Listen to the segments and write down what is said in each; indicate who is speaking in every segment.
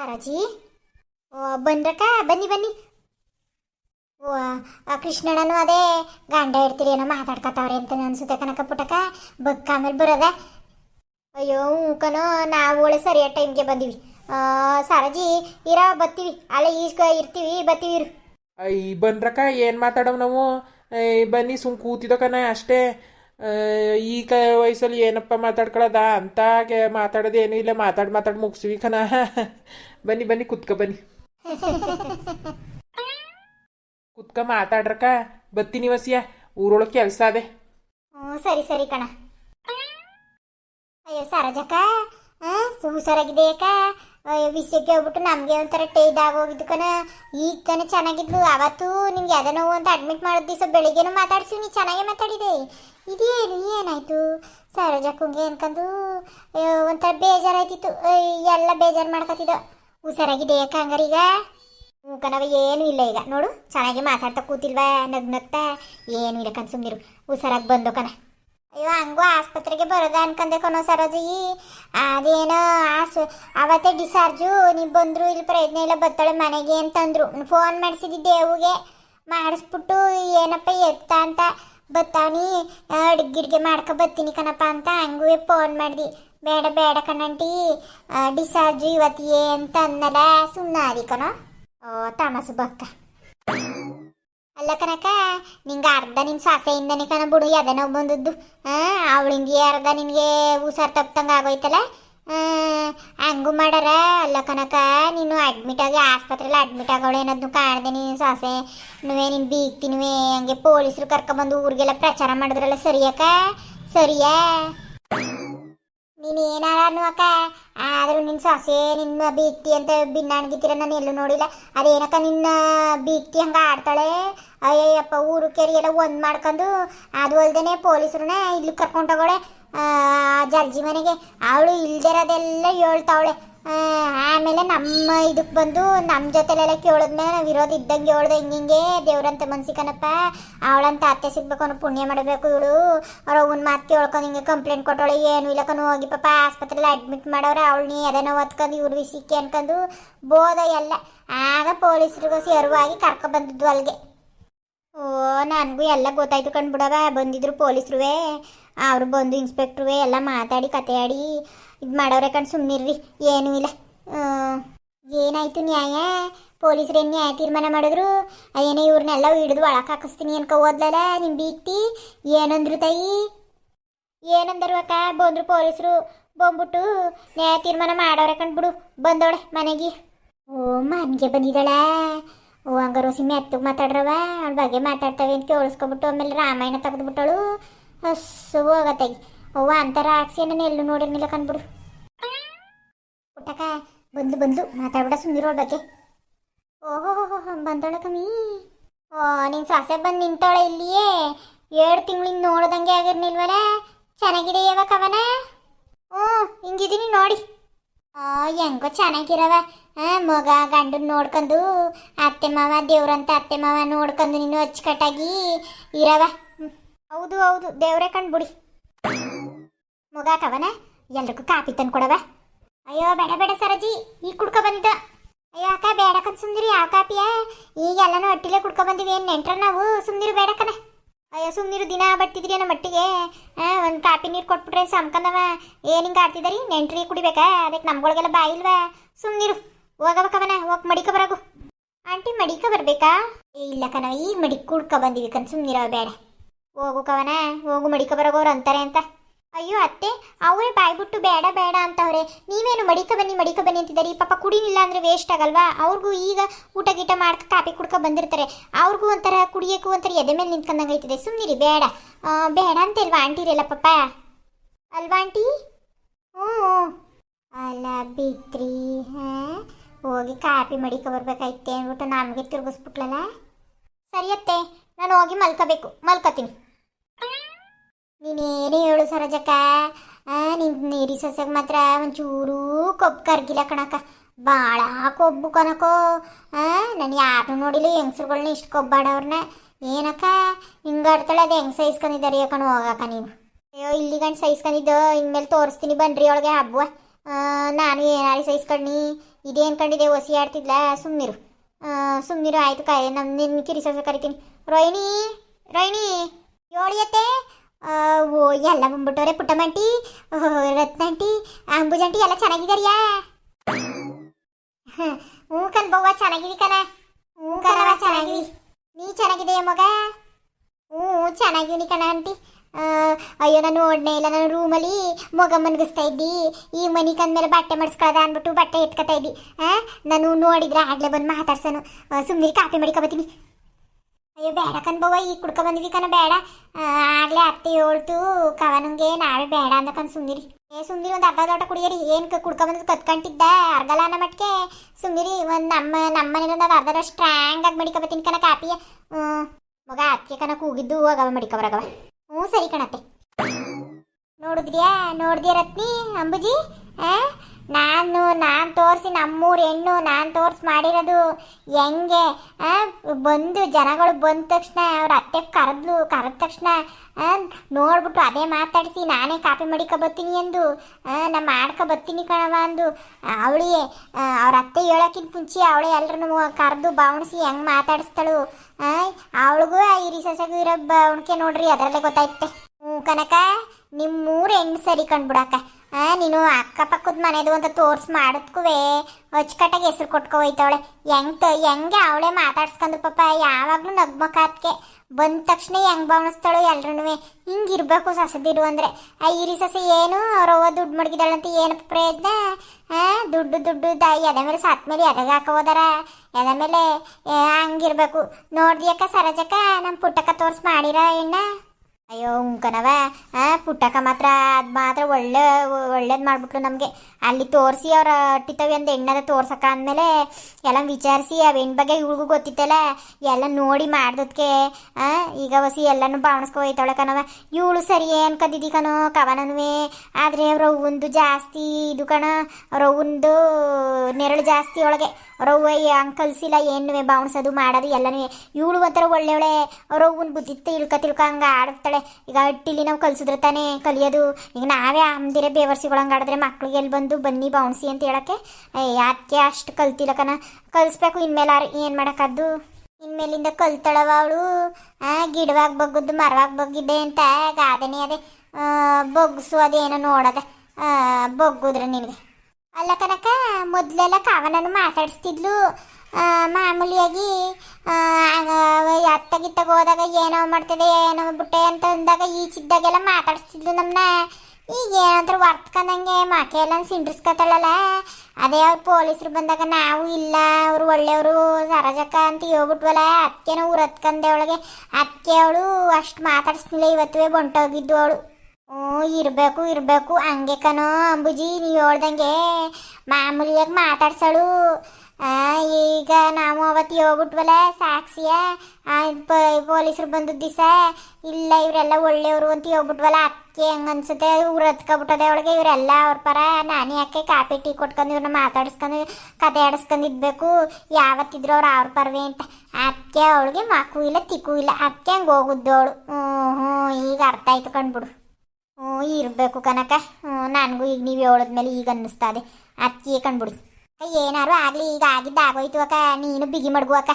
Speaker 1: ತಾರಾಜಿ. ಓ, ಬಂದ್ರಕ್ಕ? ಬನ್ನಿ ಬನ್ನಿ. ಓ ಕೃಷ್ಣಣ್ಣನು ಅದೇ ಗಂಡ ಇರ್ತೀರಿ ಏನೋ ಮಾತಾಡ್ಕೊತಾವ್ರೆ ಅಂತ ಅನ್ಸುತ್ತೆ ಕನಕ ಪುಟಕ. ಬಕ್ಕ ಆಮೇಲೆ ಬರೋದ? ಅಯ್ಯೋ, ಹ್ಞೂ ಕಣೋ, ನಾವು ಒಳ್ಳೆ ಸರಿಯಾದ ಟೈಮ್ಗೆ ಬಂದೀವಿ. ಸಾರಾಜಿ, ಇರ, ಬತ್ತೀವಿ. ಅಲ್ಲೇ ಈಗ ಇರ್ತೀವಿ, ಬತ್ತೀವಿ ಇರು.
Speaker 2: ಅಯ್ಯ ಬಂದ್ರಕ್ಕ, ಏನು ಮಾತಾಡವ್ ನಾವು? ಬನ್ನಿ, ಸುಮ್ ಕೂತಿದ್ದೋ ಕಣ ಅಷ್ಟೇ. ಈ ಕ ವಯಸ್ಸಲ್ಲಿ ಏನಪ್ಪ ಮಾತಾಡ್ಕೊಳ್ಳೋದ ಅಂತ ಮಾತಾಡೋದು ಮಾತಾಡೋದೇನು ಇಲ್ಲ. ಮಾತಾಡಿ ಮಾತಾಡಿ ಮುಗಿಸ್ವಿ ಕಣ. ಬನ್ನಿ ಬನ್ನಿ, ಕುತ್ಕ ಬನ್ನಿ. ಕುತ್ಕ ಮಾತಾಡ್ರಕ್ಕ ಬತ್ತೀನಿ ವಸಿಯ. ಊರೊಳಗೆ ಕೆಲಸ ಅದೇ.
Speaker 1: ಸರಿ ಸರಿ ಕಣ. ಅಯ್ಯೋ, ಸರೋಜಕ್ಕ. ಹುಷಾರಾಗಿದೆ ಅಕ್ಕ. ವಿಷಯಕ್ಕೆ ಹೋಗ್ಬಿಟ್ಟು ನಮಗೆ ಒಂಥರ ಟೇ ಇದಾಗೋಗಿದ್ದು ಕಣ. ಈಗ ತಾನೇ ಚೆನ್ನಾಗಿದ್ಲು. ಅವತ್ತು ನಿಮ್ಗೆ ಯಾವ್ದೋ ನೋವು ಅಂತ ಅಡ್ಮಿಟ್ ಮಾಡೋ ದಿವಸ ಬೆಳಿಗ್ಗೆನೂ ಮಾತಾಡ್ಸಿ, ನೀ ಚೆನ್ನಾಗೇ ಮಾತಾಡಿದೆ. ಇದೇನು, ಏನಾಯ್ತು? ಸರೋಜಕ್ಕಂಗೆ ಅನ್ಕೊಂಡು ಒಂಥರ ಬೇಜಾರಾಯ್ತಿತ್ತು. ಎಲ್ಲ ಬೇಜಾರು ಮಾಡ್ಕೊತಿದ್ದ. ಹುಷಾರಾಗಿದೆ ಅಕ್ಕ ಹಂಗಾರೀಗ. ಈಗ ಕಣವ ಏನೂ ಇಲ್ಲ ಈಗ. ನೋಡು, ಚೆನ್ನಾಗಿ ಮಾತಾಡ್ತಾ ಕೂತಿಲ್ವಾ, ನಗ್ನಗ್ತಾ. ಏನು ಇಲ್ಲ ಕಣ್ ಸುಮ್ನಿರು. ಹುಷಾರಾಗಿ ಬಂದು ಕಣ. ಅಯ್ಯೋ, ಹಂಗೂ ಆಸ್ಪತ್ರೆಗೆ ಬರೋದ ಅನ್ಕಂದೆ ಕೊನೋ ಸರೋಜಿ. ಅದೇನೋ ಆಸ್, ಅವತ್ತೇ ಡಿಸಾರ್ಜು ನೀವು ಬಂದರು ಇಲ್ಲಿ ಪ್ರಯತ್ನ ಇಲ್ಲ ಬರ್ತಾಳೆ ಮನೆಗೆ ಅಂತಂದ್ರು. ಫೋನ್ ಮಾಡಿಸಿದ್ದೆ ದೇವುಗೆ. ಮಾಡಿಸ್ಬಿಟ್ಟು ಏನಪ್ಪ ಎತ್ತ ಅಂತ ಬತ್ತಾನಿ. ಅಡುಗೆ ಮಾಡ್ಕೊ ಬತ್ತೀನಿ ಕಣಪ್ಪ ಅಂತ ಹಂಗೂ ಫೋನ್ ಮಾಡಿದಿ. ಬೇಡ ಬೇಡ ಕಣಂಟಿ. ಡಿಸ್ಚಾರ್ಜು ಇವತ್ತಿಗೆ ಅಂತ ಅನ್ನಲ್ಲ. ಸುಮ್ಮನೆ ಅದಿ ಕಣೋ. ಓ ತಮಸು ಬಕ್ಕ ಅಲ್ಲ ಕನಕ, ನಿಂಗೆ ಅರ್ಧ ನಿನ್ನ ಸಾಸೆಯಿಂದನೇ ಕಣ ಬಿಡು ಯಾವ್ದನೋ ಬಂದದ್ದು. ಅವಳಿಂದ ಅರ್ಧ ನಿನಗೆ ಉಸಾರ್ ತಪ್ಪಂಗೆ ಆಗೋಯ್ತಲ್ಲ? ಹಂಗೂ ಮಾಡಾರ? ಅಲ್ಲ ಕನಕ, ನೀನು ಅಡ್ಮಿಟ್ ಆಗಿ ಆಸ್ಪತ್ರೆಲಿ ಅಡ್ಮಿಟ್ ಆಗೋಳು ಏನಾದ್ರು ಕಾಣ್ದೆ ನೀನು ಸಾಸೆ. ನೀವೇ ನೀನು ಬೀಗ್ತಿನುವೆ ಹಂಗೆ ಪೊಲೀಸರು ಕರ್ಕೊಂಬಂದು ಊರಿಗೆಲ್ಲ ಪ್ರಚಾರ ಮಾಡಿದ್ರಲ್ಲ, ಸರಿಯಕ್ಕ? ಸರಿಯಾ? ನೀನು ಏನಾರು ಅಕ್ಕ ಆದ್ರೂ ಸೊಸೆ ನಿನ್ನ ಬೀಗ್ತಿ ಅಂತ ಬಿನ್ನಾಣ್ಗಿತ್ತೀರ ನಾನು ಎಲ್ಲೂ ನೋಡಿಲ್ಲ. ಅದೇನಕ್ಕ ನಿನ್ನ ಬೀಗ್ತಿ ಹಂಗ ಆಡ್ತಾಳೆ? ಅಯ್ಯಪ್ಪ ಊರು ಕೆರೆ ಎಲ್ಲ ಒಂದ್ ಮಾಡ್ಕೊಂಡು ಅದು ಅಲ್ದೇನೆ ಪೊಲೀಸರನ್ನ ಇಲ್ಲಿ ಕರ್ಕೊಂಡೋಗೋಳೆ ಜರ್ಜಿ ಮನೆಗೆ. ಅವಳು ಇಲ್ದಿರೋದೆಲ್ಲ ಹೇಳ್ತಾವಳೆ. ಆಮೇಲೆ ನಮ್ಮ ಇದಕ್ಕೆ ಬಂದು ನಮ್ಮ ಜೊತೆಲೆಲ್ಲ ಕೇಳಿದ್ಮೇಲೆ ನಾವು ಇರೋದು ಇದ್ದಂಗೆ ಹೇಳ್ದೆ, ಹಿಂಗಿಂಗೆ, ದೇವ್ರಂತ ಮನ್ಸಿಕನಪ್ಪ ಅವಳಂತ ಅತ್ತೆ ಸಿಗ್ಬೇಕು ಅವ್ನು ಪುಣ್ಯ ಮಾಡಬೇಕು ಇವಳು. ಅವ್ರ ಅವ್ನ ಮಾತು ಕೇಳ್ಕೊಂಡು ಹಿಂಗೆ ಕಂಪ್ಲೇಂಟ್ ಕೊಟ್ಟವಳೆ, ಏನು ಇಲ್ಲ ಕಣು, ಹೋಗಿ ಪಾಪ ಆಸ್ಪತ್ರೆಲಿ ಅಡ್ಮಿಟ್ ಮಾಡವ್ರೆ, ಅವಳು ನೀ ಅದೇನೋ ಒತ್ಕೊಂಡು ಇವ್ರು ಸಿಕ್ಕಿ ಅನ್ಕೊಂಡು ಬೋದ ಎಲ್ಲ. ಆಗ ಪೊಲೀಸರಿಗೂ ಸೇರುವಾಗಿ ಕರ್ಕೊ ಬಂದಿದ್ದು ಅಲ್ಲಿಗೆ ಓ, ನನಗೂ ಎಲ್ಲ ಗೊತ್ತಾಯ್ತು ಕಂಡ್ಬಿಡವ ಬಂದಿದ್ರು ಪೊಲೀಸರುವೆ, ಅವರು ಬಂದು ಇನ್ಸ್ಪೆಕ್ಟ್ರುವೆ ಎಲ್ಲ ಮಾತಾಡಿ ಕತೆ ಆಡಿ ಇದು ಮಾಡೋರೆ ಕಣ್ ಸುಮ್ಮನಿರ್ರಿ ಏನೂ ಇಲ್ಲ. ಏನಾಯ್ತು ನ್ಯಾಯ? ಪೊಲೀಸ್ರು ಏನು ನ್ಯಾಯ ತೀರ್ಮಾನ ಮಾಡಿದ್ರು? ಏನೋ ಇವ್ರನ್ನೆಲ್ಲ ಹಿಡಿದು ಒಳಕ್ಕೆ ಹಾಕಿಸ್ತೀನಿ ಅನ್ಕೊ ಓದ್ಲಲ್ಲ ನಿಮ್ಮ ಬೀಗ್ತಿ? ಏನಂದ್ರು ತಾಯಿ? ಏನಂದರು ಅಕ್ಕ? ಬಂದರು ಪೊಲೀಸರು. ಬಂದ್ಬಿಟ್ಟು ನ್ಯಾಯ ತೀರ್ಮಾನ ಮಾಡೋರೆ ಕಂಡ್ಬಿಡು ಬಂದೋಳೆ ಮನೆಗೆ. ಓ, ಮನೆಗೆ ಬಂದಿದ್ದಾಳ? ಓ, ಹಂಗಾರ ಸಿಮ್ಮೆ ಹತ್ತಿಗೆ ಮಾತಾಡ್ರವ? ಅವಳ ಬಗ್ಗೆ ಮಾತಾಡ್ತವೆ ಅಂತ ಕೇಳಿಸ್ಕೊಬಿಟ್ಟು ಆಮೇಲೆ ರಾಮಾಯಣ ತೆಗೆದ್ಬಿಟ್ಟಳು. ಹಸು ಹೋಗತ್ತಾಗಿ ಅವ್ವ ಅಂತಾರ ಹಾಕ್ಸಿ ನಾನು ಎಲ್ಲೂ ನೋಡಿರ್ನಿಲ್ಲ ಕಣ್ಬಿಡು. ಪುಟ್ಟಕ ಬಂದು ಬಂದು ಮಾತಾಡ್ಬಿಡ ಸುಂದಿರೋಳ ಬಗ್ಗೆ ಓಹೋ ಬಂದೋಳ ಕಮ್ಮಿ. ಓ, ನಿನ್ ಸೊಸೆ ಬಂದು ನಿಂತಾಳೆ ಇಲ್ಲಿಯೇ. ಎರಡು ತಿಂಗಳಿಂದ ನೋಡ್ದಂಗೆ ಆಗಿರ್ನಿಲ್ವಲ್ಲ ಚೆನ್ನಾಗಿದೆ ಯಾವ ಕವನ? ಹ್ಞೂ, ಹಿಂಗಿದೀನಿ ನೋಡಿ. ಹೆಂಗೋ ಚೆನ್ನಾಗಿರವ ಮಗ ಗಂಡನ್ ನೋಡ್ಕೊಂಡು ಅತ್ತೆ ಮಾವ ದೇವ್ರಂತ ಅತ್ತೆ ಮಾವ ನೋಡ್ಕೊಂಡು ನೀನು ಅಚ್ಚುಕಟ್ಟಾಗಿ ಇರವ. ಹೌದು ಹೌದು, ದೇವ್ರೆ ಕಂಡ್ಬಿಡಿ ಕವನ ಎಲ್ರಿಗೂ ಕಾಪಿ ತಂದು ಕೊಡವ ಅಯ್ಯೋ, ಬೇಡ ಬೇಡ ಸರಜಿ ಈಗ ಕುಡ್ಕೊ ಬಂದ. ಅಯ್ಯೋ, ಅಕ್ಕ, ಬೇಡ ಕನ್ ಸುಂದಿರಿ ಯಾವ ಕಾಪಿಯ ಈಗ ಎಲ್ಲನೂ ಅಟ್ಟಿಲೆ ಕುಡ್ಕೊ ಬಂದಿವಿ, ಏನು ನೆಂಟ್ರ ನಾವು? ಸುಂದಿರು ಬೇಡ ಕಣ. ಅಯ್ಯೋ ಸುಮ್ಮನಿರು ದಿನ ಬಟ್ಟಿದ್ರಿ ನಮ್ಮ ಮಟ್ಟಿಗೆ ಒಂದು ಕಾಪಿ ನೀರು ಕೊಟ್ಬಿಟ್ರೆ ಸಮ್ಕಂದವ. ಏನು ಹಿಂಗೆ ಆಡ್ತಿದ್ದಾರಿ ನೆಂಟ್ರಿ ಕುಡಿಬೇಕಾ? ಅದಕ್ಕೆ ನಮ್ಗಳಿಗೆಲ್ಲ ಬಾಯಿ ಇಲ್ವಾ? ಹೋಗಬೇಕವನ ಹೋಗಿ ಮಡಿಕ ಬರಗು. ಆಂಟಿ, ಮಡಿಕ ಬರ್ಬೇಕಾ? ಏ, ಇಲ್ಲ ಕಣವ ಈ ಮಡಿಕ ಕುಡ್ಕ ಬಂದಿವಿ ಕಣ್ ಸುಮ್ಮನಿರವ ಬೇಡ. ಹೋಗು ಕವನ, ಹೋಗು ಮಡಿಕ ಬರಗೋರು ಅಂತಾರೆ ಅಂತ. ಅಯ್ಯೋ ಅತ್ತೆ, ಅವರೇ ಬಾಯ್ಬಿಟ್ಟು ಬೇಡ ಬೇಡ ಅಂತವ್ರೆ. ನೀವೇನು ಮಡಿಕ ಬನ್ನಿ ಮಡಿಕ ಬನ್ನಿ ಅಂತಿದ್ದಾರೆ? ಪಾಪ ಕುಡಿಲಿಲ್ಲ ಅಂದ್ರೆ ವೇಸ್ಟ್ ಆಗಲ್ವಾ? ಅವ್ರಿಗೂ ಈಗ ಊಟ ಗೀಟ ಮಾಡ್ಕ ಕಾಪಿ ಕುಡ್ಕ ಬಂದಿರ್ತಾರೆ. ಅವ್ರಿಗೂ ಒಂಥರ ಕುಡಿಯೋಕ್ಕೂ ಒಂಥರ ಎದೆ ಮೇಲೆ ನಿಂತ್ಕೊಂಡಂಗೆ ಐತಿದೆ ಸುಮ್ಮನಿರಿ ಬೇಡ. ಬೇಡ ಅಂತ ಇಲ್ವಾ ಆಂಟಿರಲ್ಲ ಪಾಪ? ಅಲ್ವಾ ಆಂಟಿ? ಹ್ಞೂ. ಅಲ್ಲ ಬಿತ್ರಿ ಹಾಂ? ಹೋಗಿ ಕಾಪಿ ಮಡಿಕ ಬರ್ಬೇಕಾಯ್ತೆ. ಅಂದ್ಬಿಟ್ಟು ನಮಗೆ ತಿರುಗಿಸ್ಬಿಟ್ಲಲ್ಲ? ಸರಿಯತ್ತೆ ನಾನು ಹೋಗಿ ಮಲ್ಕೋಬೇಕು. ಮಲ್ಕೋತೀನಿ ನೀನೇನೇ ಹೇಳು ಸರೋಜಕ್ಕ? ನಿನ್ ನೀರಿ ಸಸ್ಯಕ್ಕೆ ಮಾತ್ರ ಒಂಚೂರು ಕೊಬ್ಬು ಕರ್ಗಿಲ್ಲ ಕಣಕ್ಕ. ಭಾಳ ಕೊಬ್ಬು ಕಣಕೋ. ನಾನು ಯಾರನ್ನೂ ನೋಡಿಲ್ಲ ಹೆಂಗಸ್ರುಗಳ್ನ ಇಷ್ಟು ಕೊಬ್ಬಾಡವ್ರನ್ನ ಏನಕ್ಕ? ಹಿಂಗಾಡ್ತಾಳೆ ಅದು ಹೆಂಗ್ ಸಹಿಸ್ಕೊಂಡಿದ್ದಾರೆ ಯಾಕಣ ಹೋಗಕ್ಕ ನೀನು. ಅಯ್ಯೋ, ಇಲ್ಲಿ ಗಂಟು ಸಹಿಸ್ಕೊಂಡಿದ್ದು ಇನ್ಮೇಲೆ ತೋರಿಸ್ತೀನಿ ಬನ್ರಿ ಒಳಗೆ ಹಬ್ಬ ನಾನು ಏನಾರು ಸಹಿಸ್ಕೊಂಡಿ ಇದೇನು ಕಂಡಿದೆ, ಒಸಿ ಆಡ್ತಿದ್ಲ? ಸುಮ್ಮನಿರು ಸುಮ್ಮನಿರು ಆಯ್ತು ಕಾಯ ನಮ್ಮ ನಿನ್ನ ಕಿರಿಸ ಕರಿತೀನಿ. ರೋಹಿಣಿ ರೋಹಿಣಿ. ಏಳಿಯತ್ತೆ ಓ, ಎಲ್ಲ ಬಂದ್ಬಿಟ್ಟವ್ರೆ, ಪುಟ್ಟಮಂಟಿ. ರತ್ನಂಟಿ, ಅಂಬುಜಂಟಿ, ಎಲ್ಲ ಚೆನ್ನಾಗಿದಾರಿಯಾ ಹ್ಞೂ ಕನ್ ಬವ್ವ ಚೆನ್ನಾಗಿವಿ ಕಣ. ಹ್ಞೂ ಕನವ ಚೆನ್ನಾಗಿವಿ ನೀ ಚೆನ್ನಾಗಿದೆಯ ಮಗ? ಹ್ಞೂ ಚೆನ್ನಾಗಿವ್ನಿ ಕಣ ಆಂಟಿ. ಅಯ್ಯೋ, ನಾನು ನೋಡ್ನೇ ಇಲ್ಲ, ನಾನು ರೂಮಲ್ಲಿ ಮಗ ಮನ್ಗಿಸ್ತಾ ಇದ್ದಿ. ಈ ಮನಿ ಕಂದ್ಮೇಲೆ ಬಟ್ಟೆ ಮಡಿಸ್ಕೊಳದ ಅಂದ್ಬಿಟ್ಟು ಬಟ್ಟೆ ಎತ್ಕೊತಾ ಇದ್ದಿ. ಹಾಂ ನಾನು ನೋಡಿದ್ರೆ ಆಗ್ಲೇ ಬಂದು ಮಾತಾಡ್ಸೋನು. ಸುಮ್ಮನೆ ಕಾಪಿ ಮಡಿಕೊಬತ್ತೀನಿ ಅಯ್ಯೋ ಬೇಡ ಕಣ್ ಬವ್ವ ಈಗ ಕುಡ್ಕೊ ಬಂದ್ವಿ ಕಣ ಬೇಡ. ಆಗ್ಲೇ ಅತ್ತೆ ಹೇಳ್ತು, ಕವನಂಗೆ ನಾವೇ ಬೇಡ ಅಂದ ಕಣ್ ಸುಮ್ನಿರಿ. ಏ ಸುಮ್ನಿರಿ, ಒಂದು ಅರ್ಧ ಲೋಟ ಕುಡಿಯರಿ. ಏನು ಕುಡ್ಕೊ ಬಂದು ಕತ್ಕೊಂಡಿದ್ದ ಅರ್ಧಲ ಅನ್ನೋ ಮಟ್ಕೆ? ಸುಮ್ನಿರಿ, ಒಂದು ನಮ್ಮ ನಮ್ಮ ಮನೇಲಿ ಒಂದು ಅರ್ಧ ಸ್ಟ್ರಾಂಗ್ ಆಗಿ ಮಡಿಕೊಬತ್ತೀನಿ ಕಣ ಕಾಪಿಯ. ಮಗ ಅತ್ತೆ ಕಣ ಕೂಗಿದ್ದು ಹೋಗವ ಮಡಿಕೊಬರಗವ ಹ್ಞೂ ಸರಿ ಕಣತ್ತೆ ನೋಡಿದ್ರಿಯಾ? ನೋಡಿದ್ಯಾ ರತ್ನಿ, ಅಂಬುಜಿ? ಆ? ನಾನು ನಾನು ತೋರಿಸಿ ನಮ್ಮೂರು ಹೆಣ್ಣು, ನಾನು ತೋರಿಸಿ ಮಾಡಿರೋದು ಹೆಂಗೆ? ಬಂದು ಜನಗಳು ಬಂದ ತಕ್ಷಣ ಅವ್ರ ಅತ್ತೆ ಕರೆದ್ಲು, ಕರೆದ ತಕ್ಷಣ ನೋಡ್ಬಿಟ್ಟು ಅದೇ ಮಾತಾಡಿಸಿ, ನಾನೇ ಕಾಪಿ ಮಾಡಿಕೊ ಬರ್ತೀನಿ ಎಂದು ನಮ್ಮ ಮಾಡ್ಕೊ ಬರ್ತೀನಿ ಕಣವ ಅಂದು. ಅವಳಿಗೆ ಅವ್ರ ಅತ್ತೆ ಹೇಳೋಕ್ಕಿಂತ ಮುಂಚೆ ಅವಳೇ ಎಲ್ಲರೂ ಕರೆದು ಬಾವಣಿಸಿ ಹೆಂಗೆ ಮಾತಾಡಿಸ್ತಾಳು. ಅವಳಿಗೂ ಈ ರಿಸರ್ಸಾಗೂ ಇರೋ ಬಾವಣಿಕೆ ನೋಡ್ರಿ, ಅದರಲ್ಲೇ ಗೊತ್ತಾಯ್ತೆ. ಹ್ಞೂ ಕನಕ ನಿಮ್ಮೂರು ಹೆಣ್ಣು ಸರಿ ಕಂಡ್ಬಿಡಕ್ಕ. ಆ, ನೀನು ಅಕ್ಕಪಕ್ಕದ ಮನೆದು ಅಂತ ತೋರ್ಸ್ ಮಾಡದ್ಕುವೆ. ಅಚ್ಚುಕಟ್ಟಾಗಿ ಹೆಸರು ಕೊಟ್ಕೊ ಹೋಯ್ತವಳೆ. ಹೆಂಗ್ ಹೆಂಗೆ ಅವಳೆ ಮಾತಾಡ್ಸ್ಕೊಂಡು ಪಾಪ, ಯಾವಾಗಲೂ ನಗ್ಮಕಾತ್ಕೆ. ಬಂದ ತಕ್ಷಣ ಹೆಂಗ್ ಭಾವನಿಸ್ತಾಳು ಎಲ್ರೂ ಹಿಂಗಿರ್ಬೇಕು ಸಸದಿರು ಅಂದ್ರೆ. ಆ, ಇರಿ ಸಸಿ, ಏನು ರವ ದುಡ್ಡು ಮಡಗಿದಾಳಂತ ಏನು ಪ್ರಯೋಜನ? ದುಡ್ಡು ದುಡ್ಡು ದಾಯಿ ಎದೆ ಮೇಲೆ ಸತ್ ಮೇಲೆ ಎದಗ ಹಾಕೋದಾರ ಎದೆ ಮೇಲೆ ಹಂಗಿರ್ಬೇಕು. ನೋಡ್ದಿಯಕ್ಕ, ಸರಜಕ್ಕ ನಮ್ಮ ಪುಟ್ಟಕ್ಕ ತೋರ್ಸ್ ಮಾಡಿರ ಎಣ್ಣ ಅಯ್ಯೋ ಉಂಕನವ ಆ, ಪುಟ್ಟಕ್ಕ ಮಾತ್ರ, ಅದು ಮಾತ್ರ ಒಳ್ಳೆ ಒಳ್ಳೇದು ಮಾಡ್ಬಿಟ್ರು ನಮಗೆ. ಅಲ್ಲಿ ತೋರಿಸಿ ಅವ್ರ ಅಟ್ಟಿತವಿ ಒಂದು ಹೆಣ್ಣದ ತೋರ್ಸಕ್ಕ ಅಂದಮೇಲೆ ಎಲ್ಲ ವಿಚಾರಿಸಿ ಆ ಹೆಣ್ಣು ಬಗ್ಗೆ ಇವ್ಳಿಗೂ ಗೊತ್ತಿತ್ತಲ್ಲ. ಎಲ್ಲ ನೋಡಿ ಮಾಡ್ದಕ್ಕೆ ಈಗ ಹೊಸಿ ಎಲ್ಲನೂ ಬಾವಣಿಸ್ಕೊ ಹೋಯ್ತಾಳೆ ಕಣವ ಇವಳು ಸರಿ ಅನ್ಕದಿದ್ದಿ ಕಣೋ, ಕವನನುವೆ. ಆದರೆ ಒಂದು ಜಾಸ್ತಿ ಇದು ಕಣ ರವ್ವಂದು ನೆರಳು ಜಾಸ್ತಿ ಒಳಗೆ. ರವ್ವ ಹಂಗೆ ಏನು ಬೌನ್ಸದು ಮಾಡೋದು ಎಲ್ಲನೂ. ಇವಳು ಒಂಥರ ಒಳ್ಳೆವಳೆ. ರವ್ವನ ಬುದ್ಧಿ ತಿಳ್ಕ ತಿಳ್ಕ ಹಂಗೆ ಆಡ್ತಾಳೆ. ಈಗ ಅಟ್ಟಿಲಿ ನಾವು ಕಲ್ಸಿದ್ರೆ ತಾನೇ ಕಲಿಯೋದು. ಈಗ ನಾವೇ ಅಮ್ದಿರೆ ಬೇವರ್ಸಿಗಳಂಗೆ ಆಡಿದ್ರೆ ಮಕ್ಳಿಗೆ ಎಲ್ಲಿ ಬಂದು ಬನ್ನಿ ಬೌನ್ಸಿ ಅಂತ ಹೇಳಕ್ಕೆ. ಯಾಕೆ ಅಷ್ಟು ಕಲ್ತಿಲ್ಲ ಕಣ. ಕಲಿಸ್ಬೇಕು, ಇನ್ಮೇಲೆ ಏನು ಮಾಡೋಕ್ಕದ್ದು? ಇನ್ಮೇಲಿಂದ ಕಲ್ತಾಳವ ಅವಳು. ಗಿಡವಾಗಿ ಬಗ್ಗದ್ದು ಮರವಾಗಿ ಬಗ್ಗಿದ್ದೆ ಅಂತ, ಗಾದೆನೇ ಅದೇ. ಬೊಗ್ಸು ಅದೇನೋ ನೋಡದೆ. ಬೊಗ್ಗುದ್ರೆ ನಿನಗೆ ಅಲ್ಲ ಕನಕ, ಮೊದಲೆಲ್ಲ ಕಾವನನ್ನು ಮಾತಾಡಿಸ್ತಿದ್ಲು. ಮಾಮೂಲಿಯಾಗಿ ಅತ್ತಗಿತ್ತಾಗ ಅತ್ತ ಗಿತ್ತಗ ಹೋದಾಗ ಏನೋ ಮಾಡ್ತದೆ, ಏನೋ ಬಿಟ್ಟೆ ಅಂತ ಅಂದಾಗ ಈಚಿದ್ದಾಗೆಲ್ಲ ಮಾತಾಡಿಸ್ತಿದ್ಲು ನಮ್ಮನ್ನ ಈಗ ಏನಂದ್ರೆ ವರ್ತಕಂದಂಗೆ ಮಾಕೆ ಎಲ್ಲ ಸಿಂಡ್ರಿಸ್ಕೊತಾಳಲ್ಲ. ಅದೇ ಅವ್ರು ಪೊಲೀಸರು ಬಂದಾಗ ನಾವು ಇಲ್ಲ, ಅವರು ಒಳ್ಳೆಯವರು, ಸರಜಕ್ಕ ಅಂತ ಹೇಳ್ಬಿಟ್ವಲ್ಲ. ಅದಕ್ಕೇನೋ ಊರು ಹತ್ಕಂದೆ ಅವಳಿಗೆ. ಅದಕ್ಕೆ ಅವಳು ಅಷ್ಟು ಮಾತಾಡಿಸ್ತಿಲ್ಲ ಇವತ್ತೇ ಬಂಟೋಗಿದ್ದು ಅವಳು. ಹ್ಞೂ ಇರಬೇಕು ಇರಬೇಕು. ಹಂಗೆ ಕಣೋ, ಅಂಬುಜಿ ನೀವು ಹೇಳ್ದಂಗೆ ಮಾಮೂಲಿಯಾಗಿ ಮಾತಾಡ್ಸಳು. ಈಗ ನಾವು ಅವತ್ತು ಹೋಗ್ಬಿಟ್ವಲ್ಲ ಸಾಕ್ಷಿಯ ಪೊಲೀಸರು ಬಂದ ದಿವಸ, ಇಲ್ಲ, ಇವರೆಲ್ಲ ಒಳ್ಳೆಯವರು ಅಂತ ಹೇಳ್ಬಿಟ್ವಲ್ಲ, ಅಕ್ಕಿ ಹೆಂಗೆ ಅನ್ಸುತ್ತೆ? ಇವ್ರು ಹತ್ಕೊಬಿಟ್ಟದೆ ಅವಳಿಗೆ, ಇವರೆಲ್ಲ ಅವ್ರ ಪರ, ನಾನು ಯಾಕೆ ಕಾಪಿ ಟೀ ಕೊಟ್ಕೊಂಡು ಇವ್ರನ್ನ ಮಾತಾಡಿಸ್ಕೊಂಡು, ಕತೆ ಆಡಿಸ್ಕೊಂಡು ಯಾವತ್ತಿದ್ರು ಅವ್ರು ಅವ್ರ ಪರವೇ ಅಂತ. ಅದಕ್ಕೆ ಅವಳಿಗೆ ಮಕ್ಕೂ ಇಲ್ಲ, ತಿಕ್ಕು ಇಲ್ಲ. ಅದಕ್ಕೆ ಹಂಗೆ ಹೋಗುದ್ದು ಅವಳು ಹ್ಞೂ ಹ್ಞೂ ಈಗ ಅರ್ಥ ಆಯ್ತು ಕಂಡ್ಬಿಡು ಹ್ಞೂ, ಇರಬೇಕು ಕನಕ. ನನಗೂ ಈಗ ನೀವು ಹೇಳಿದ್ಮೇಲೆ ಈಗ ಅನ್ನಿಸ್ತದೆ. ಅದಕ್ಕೆ ಕಂಡ್ಬಿಡು. ಏನಾರು ಆಗಲಿ, ಈಗ ಆಗಿದ್ದ ಆಗೋಯ್ತು ಅಕ್ಕ. ನೀನು ಬಿಗಿ ಮಡ್ಗು ಅಕ್ಕ.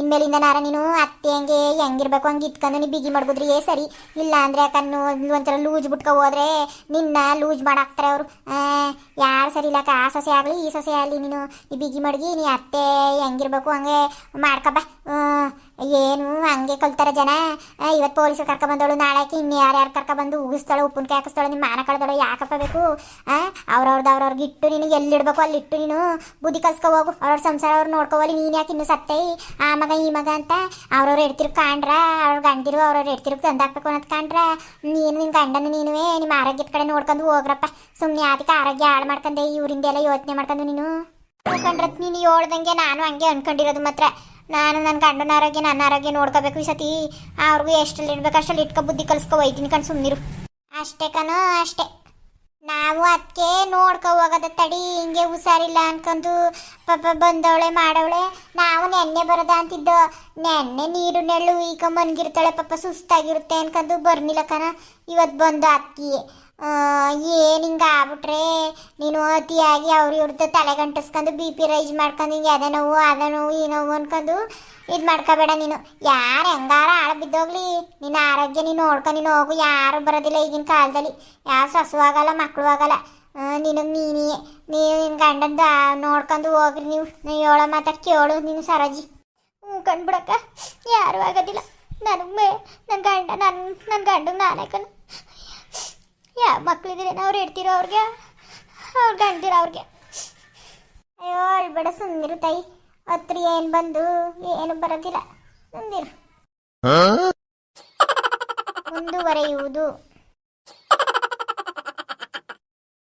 Speaker 1: ಇನ್ಮೇಲಿಂದ ನಾರ ನೀನು ಅತ್ತೆ ಹಂಗೆ ಹೆಂಗಿರ್ಬೇಕು, ಹಂಗೆ ಇಟ್ಕೊಂಡು ನೀನು ಬಿಗಿ ಮಡ್ಗುದ್ರಿ. ಏ, ಸರಿ. ಇಲ್ಲ ಅಂದ್ರೆ ಅಕ್ಕನ್ನು ಒಂಥರ ಲೂಜ್ ಬಿಟ್ಕೊ ಹೋದ್ರೆ ನಿನ್ನ ಲೂಜ್ ಮಾಡಾಕ್ತಾರೆ ಅವರು. ಯಾರು ಸರಿ ಇಲ್ಲ ಅಕ್ಕ. ಆ ಸೊಸೆ ಆಗಲಿ, ಈ ಸೊಸೆ ಆಗಲಿ ನೀನು. ಈ ಬಿಗಿ ಮಡಗಿ, ನೀ ಅತ್ತೆ ಹೆಂಗಿರ್ಬೇಕು, ಹಂಗೆ ಮಾಡ್ಕಬ್ಬ ಏನು, ಹಂಗೆ ಕಲ್ತಾರ ಜನ. ಇವತ್ತು ಪೊಲೀಸ್ ಕರ್ಕೊಬಂದಳು ನಾಳೆಗೆ ಇನ್ನು ಯಾರ್ಯಾರು ಕರ್ಕೊಬಂದು ಉಗಿಸ್ತಾಳೆ, ಉಪ್ಪಿನಕಾಯಿ ಹಾಕಿಸ್ತಾಳೆ ನಿಮ್ಮ ಮಾನ ಕಳ್ದಳು, ಯಾಕಪ್ಪ ಬೇಕು? ಅವ್ರವ್ರದ್ದು ಅವ್ರವ್ರಿಗೆ ಇಟ್ಟು ನೀನು ಎಲ್ಲಿಡ್ಬೇಕು ಅಲ್ಲಿ ಇಟ್ಟು ನೀನು. ಬುದ್ಧಿ ಕಲ್ಸ್ಕೊ ಹೋಗು, ಅವ್ರವ್ರ ಸಂಸಾರ ಅವ್ರು ನೋಡ್ಕೋವಲ್ಲಿ ನೀನು ಯಾಕೆ ಇನ್ನೂ ಸತ್ತೈ? ಆ ಮಗ, ಈ ಮಗ ಅಂತ ಅವ್ರವ್ರು ಎಡ್ತಿರು ಕಾಣ್ರ ಅವ್ರ ಗಂಡಿರು ಅವ್ರವ್ರು ಎಡ್ತಿರು ತಂದಾಕ್ಬೇಕು ಅನ್ನೋದು ಕಾಣ್ರ. ನೀನು ನಿನ್ನ ಗಂಡನ ನೀನುವೇ, ನಿಮ್ಮ ಆರೋಗ್ಯದ ಕಡೆ ನೋಡ್ಕೊಂಡು ಹೋಗ್ರಪ್ಪ. ಸುಮ್ಮನೆ ಅದಕ್ಕೆ ಆರೋಗ್ಯ ಹಾಳು ಮಾಡ್ಕೊಂಡೆ ಇವರಿಂದ ಎಲ್ಲ ಯೋಚನೆ ಮಾಡ್ಕೊಂಡು ನೀನು. ಅನ್ಕೊಂಡ್ರೆ ನೀನು ಹೇಳ್ದಂಗೆ ನಾನು ಹಂಗೆ ಅನ್ಕೊಂಡಿರೋದು ಮಾತ್ರ. ನಾನು ನನ್ನ ಗಂಡನ ಆರೋಗ್ಯ, ನನ್ನ ಆರೋಗ್ಯ ನೋಡ್ಕೋಬೇಕು ಈ ಸತಿ. ಅವ್ರಿಗೂ ಎಷ್ಟಲ್ಲಿ ಇಡ್ಬೇಕು, ಅಷ್ಟಲ್ಲಿ ಇಟ್ಕೊ ಬುದ್ಧಿ ಕಲಿಸ್ಕೊ ಹೋಯ್ತೀನಿ ಕಣ್ ಸುಮ್ಮನಿರು ಅಷ್ಟೇ ಕಣೋ, ಅಷ್ಟೇ. ನಾವು ಅದಕ್ಕೆ ನೋಡ್ಕೊ ಹೋಗೋದ ತಡಿ, ಹಿಂಗೆ ಹುಷಾರಿಲ್ಲ ಅನ್ಕೊಂಡು ಪಾಪ ಬಂದವಳೆ, ಮಾಡವಳೆ. ನಾವು ನೆನ್ನೆ ಬರೋದ ಅಂತಿದ್ದೋ, ನೆನ್ನೆ ನೀರು ನೆಳ್ಳು ಈಗ ಮನ್ಗಿರ್ತಾಳೆ, ಪಾಪ ಸುಸ್ತಾಗಿರುತ್ತೆ ಅನ್ಕೊಂಡು ಬರ್ನಿಲ್ಲ ಕಣ. ಇವತ್ತು ಬಂದು ಅಕ್ಕಿ ಏನು ಹಿಂಗೆ ಆಗ್ಬಿಟ್ರೆ? ನೀನು ಅತಿಯಾಗಿ ಅವ್ರ ಇವ್ರದ್ದು ತಲೆ ಗಂಟಿಸ್ಕೊಂಡು ಬಿ ಪಿ ರೈಸ್ ಮಾಡ್ಕೊಂಡು ಹಿಂಗೆ ಅದೇ ನೋವು ಅದೇ ನೋವು, ಈ ನೋವು ಅನ್ಕೊಂಡು ಇದು ಮಾಡ್ಕೋಬೇಡ ನೀನು. ಯಾರು ಹೆಂಗಾರ ಆಳ ಬಿದ್ದೋಗ್ಲಿ. ನಿನ್ನ ಆರೋಗ್ಯ ನೀನು ನೋಡ್ಕೊಂಡು ನೀನು ಹೋಗು. ಯಾರು ಬರೋದಿಲ್ಲ ಈಗಿನ ಕಾಲದಲ್ಲಿ. ಯಾವ ಸೊಸು ಆಗಲ್ಲ ಮಕ್ಕಳು ಆಗಲ್ಲ. ನಿನಗೆ ನೀನೇ ನೀನು. ನಿನ್ನ ಗಂಡಂದು ನೋಡ್ಕೊಂಡು ಹೋಗ್ರಿ ನೀವು. ನೀವು ಹೇಳೋ ಮಾತಾಡಿ ಕೇಳು ನೀನು ಸರೋಜಿ. ಹ್ಞೂ ಕಂಡ್ಬಿಡಕ್ಕ ಯಾರು ಆಗೋದಿಲ್ಲ. ನನಗೆ ಮೇ ನನ್ನ ಗಂಡ ನನ್ನ ನನ್ನ ಗಂಡಗೆ ನಾನೇ ಯಾವ ಮಕ್ಕಳಿದ್ರೆ ಅವ್ರು ಇಡ್ತಿರೋ ಅವ್ರಿಗೆ? ಅವ್ರು ಗಂಡ್ದಿರೋ ಅವ್ರಿಗೆ. ಅಯ್ಯೋ ಅಳ್ಬೇಡ ಸುಮ್ಮನಿರು ತಾಯಿ. ಹತ್ರ ಏನು ಬಂದು ಏನು ಬರೋದಿಲ್ಲ. ಸುಮ್ಮನಿರು ಮುಂದುವರೆಯುವುದು.